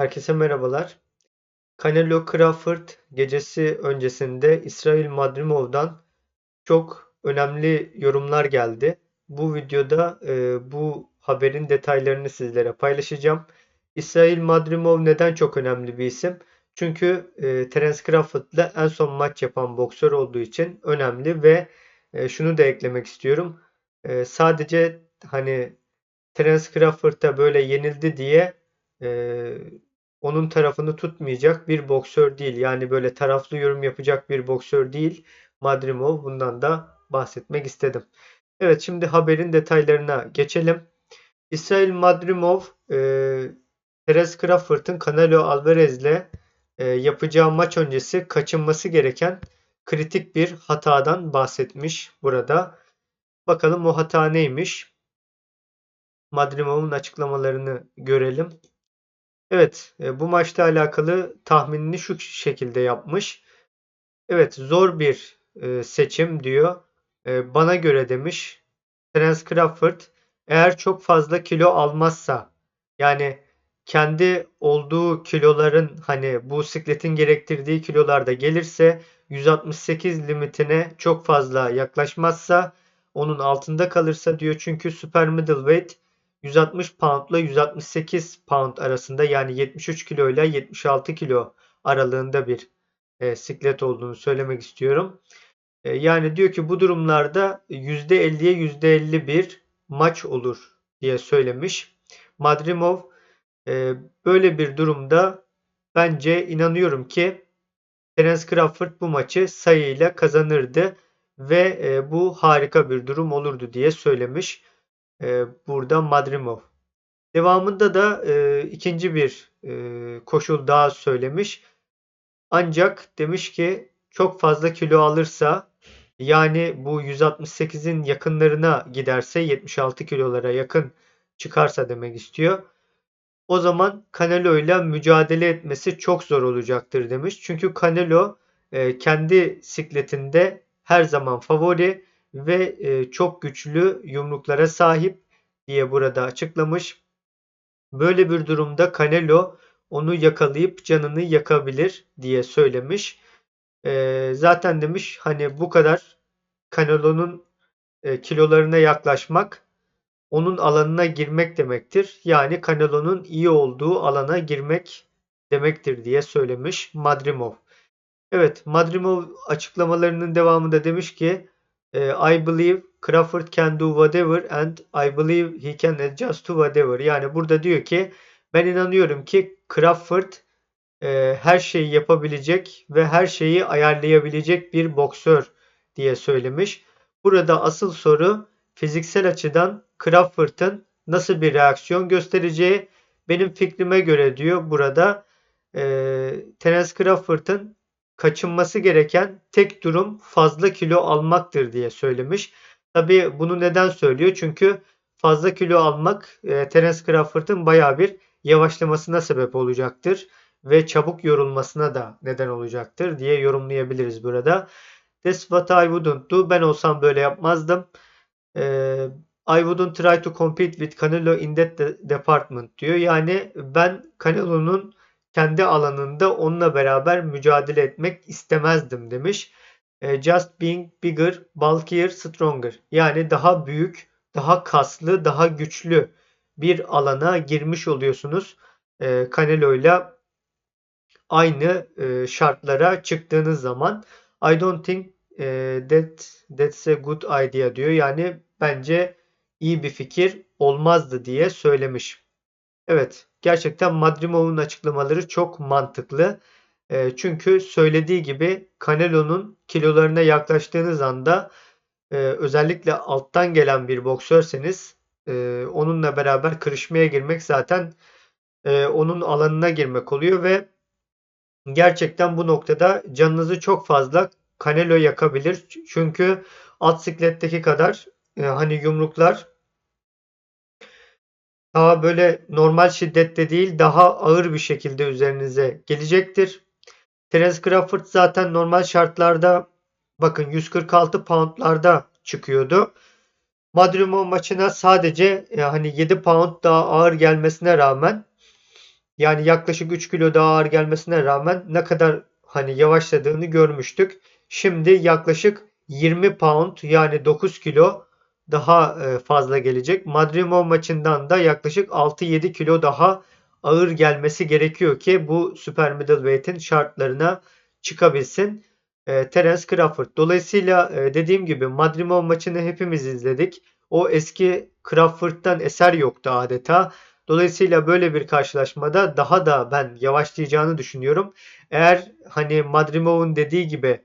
Herkese merhabalar. Canelo Crawford gecesi öncesinde İsrail Madrimov'dan çok önemli yorumlar geldi. Bu videoda e, bu haberin detaylarını sizlere paylaşacağım. İsrail Madrimov neden çok önemli bir isim? Çünkü e, Terence Crawford'la en son maç yapan boksör olduğu için önemli ve e, şunu da eklemek istiyorum. E, sadece hani Terence Crawford'a böyle yenildi diye e, onun tarafını tutmayacak bir boksör değil. Yani böyle taraflı yorum yapacak bir boksör değil. Madrimov bundan da bahsetmek istedim. Evet şimdi haberin detaylarına geçelim. İsrail Madrimov e, Perez Crawford'ın Canelo Alvarez'le e, yapacağı maç öncesi kaçınması gereken kritik bir hatadan bahsetmiş burada. Bakalım o hata neymiş? Madrimov'un açıklamalarını görelim. Evet, e, bu maçla alakalı tahminini şu şekilde yapmış. Evet, zor bir e, seçim diyor. E, bana göre demiş Terence Crawford eğer çok fazla kilo almazsa yani kendi olduğu kiloların hani bu sikletin gerektirdiği kilolarda gelirse 168 limitine çok fazla yaklaşmazsa onun altında kalırsa diyor çünkü super middleweight 160 pound ile 168 pound arasında yani 73 kilo ile 76 kilo aralığında bir e, siklet olduğunu söylemek istiyorum. E, yani diyor ki bu durumlarda %50'ye %51 maç olur diye söylemiş. Madrimov e, böyle bir durumda bence inanıyorum ki Terence Crawford bu maçı sayıyla kazanırdı ve e, bu harika bir durum olurdu diye söylemiş e, burada Madrimov. Devamında da e, ikinci bir e, koşul daha söylemiş. Ancak demiş ki çok fazla kilo alırsa yani bu 168'in yakınlarına giderse 76 kilolara yakın çıkarsa demek istiyor. O zaman Canelo ile mücadele etmesi çok zor olacaktır demiş. Çünkü Canelo e, kendi sikletinde her zaman favori ve e, çok güçlü yumruklara sahip diye burada açıklamış. Böyle bir durumda Canelo onu yakalayıp canını yakabilir diye söylemiş. E, zaten demiş hani bu kadar Canelo'nun e, kilolarına yaklaşmak onun alanına girmek demektir. Yani Canelo'nun iyi olduğu alana girmek demektir diye söylemiş Madrimov. Evet Madrimov açıklamalarının devamında demiş ki I believe Crawford can do whatever and I believe he can adjust to whatever. Yani burada diyor ki ben inanıyorum ki Crawford e, her şeyi yapabilecek ve her şeyi ayarlayabilecek bir boksör diye söylemiş. Burada asıl soru fiziksel açıdan Crawford'ın nasıl bir reaksiyon göstereceği. Benim fikrime göre diyor burada e, Terence Crawford'ın kaçınması gereken tek durum fazla kilo almaktır diye söylemiş. Tabi bunu neden söylüyor? Çünkü fazla kilo almak e, Terence Crawford'ın baya bir yavaşlamasına sebep olacaktır ve çabuk yorulmasına da neden olacaktır diye yorumlayabiliriz burada. That's what I wouldn't do. Ben olsam böyle yapmazdım. Ee, I wouldn't try to compete with Canelo in that department diyor. Yani ben Canelo'nun kendi alanında onunla beraber mücadele etmek istemezdim demiş. E, just being bigger, bulkier, stronger. Yani daha büyük, daha kaslı, daha güçlü bir alana girmiş oluyorsunuz. E, Canelo ile aynı e, şartlara çıktığınız zaman I don't think that that's a good idea diyor. Yani bence iyi bir fikir olmazdı diye söylemiş. Evet, gerçekten Madrimov'un açıklamaları çok mantıklı. E, çünkü söylediği gibi Canelo'nun kilolarına yaklaştığınız anda e, özellikle alttan gelen bir boksörseniz e, onunla beraber kırışmaya girmek zaten e, onun alanına girmek oluyor ve gerçekten bu noktada canınızı çok fazla Canelo yakabilir. Çünkü alt sikletteki kadar hani yumruklar daha böyle normal şiddette değil daha ağır bir şekilde üzerinize gelecektir. Terence Crawford zaten normal şartlarda bakın 146 poundlarda çıkıyordu. Madrimov maçına sadece e, hani 7 pound daha ağır gelmesine rağmen Yani yaklaşık 3 kilo daha ağır gelmesine rağmen ne kadar hani yavaşladığını görmüştük. Şimdi yaklaşık 20 pound yani 9 kilo daha e, fazla gelecek. Madrimov maçından da yaklaşık 6-7 kilo daha ağır gelmesi gerekiyor ki bu super middleweight'in şartlarına çıkabilsin. E, Terence Crawford. Dolayısıyla e, dediğim gibi Madrimov maçını hepimiz izledik. O eski Crawford'dan eser yoktu adeta. Dolayısıyla böyle bir karşılaşmada daha da ben yavaşlayacağını düşünüyorum. Eğer hani Madrimov'un dediği gibi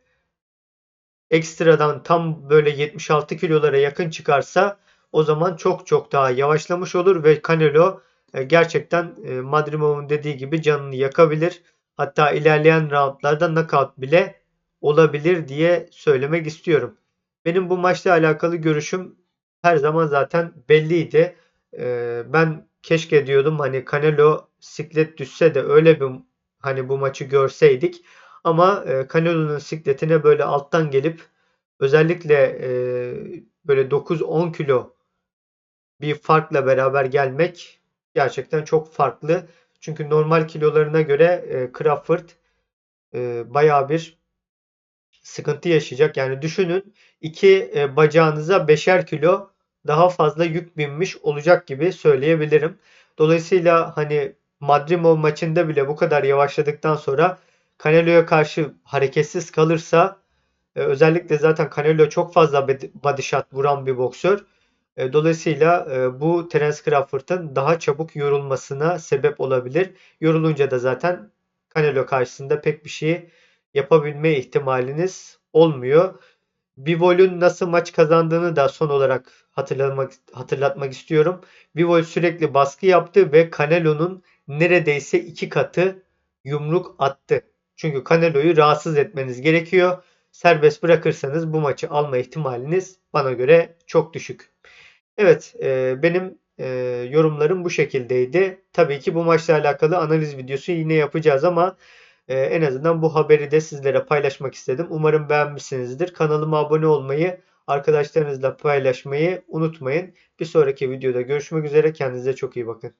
ekstradan tam böyle 76 kilolara yakın çıkarsa o zaman çok çok daha yavaşlamış olur ve Canelo e, gerçekten e, Madrimov'un dediği gibi canını yakabilir. Hatta ilerleyen roundlarda knockout bile olabilir diye söylemek istiyorum. Benim bu maçla alakalı görüşüm her zaman zaten belliydi. E, ben keşke diyordum hani Canelo siklet düşse de öyle bir hani bu maçı görseydik. Ama e, Canelo'nun sikletine böyle alttan gelip özellikle e, böyle 9-10 kilo bir farkla beraber gelmek gerçekten çok farklı. Çünkü normal kilolarına göre e, Crawford e, bayağı bir sıkıntı yaşayacak. Yani düşünün iki e, bacağınıza beşer kilo daha fazla yük binmiş olacak gibi söyleyebilirim. Dolayısıyla hani Madrimov maçında bile bu kadar yavaşladıktan sonra Canelo'ya karşı hareketsiz kalırsa e, özellikle zaten Canelo çok fazla body shot vuran bir boksör. E, dolayısıyla e, bu Terence Crawford'ın daha çabuk yorulmasına sebep olabilir. Yorulunca da zaten Canelo karşısında pek bir şey yapabilme ihtimaliniz olmuyor. Bivol'ün nasıl maç kazandığını da son olarak hatırlamak, hatırlatmak istiyorum. Bivol sürekli baskı yaptı ve Canelo'nun neredeyse iki katı yumruk attı. Çünkü Canelo'yu rahatsız etmeniz gerekiyor. Serbest bırakırsanız bu maçı alma ihtimaliniz bana göre çok düşük. Evet, e, benim e, yorumlarım bu şekildeydi. Tabii ki bu maçla alakalı analiz videosu yine yapacağız ama e, en azından bu haberi de sizlere paylaşmak istedim. Umarım beğenmişsinizdir. Kanalıma abone olmayı, arkadaşlarınızla paylaşmayı unutmayın. Bir sonraki videoda görüşmek üzere. Kendinize çok iyi bakın.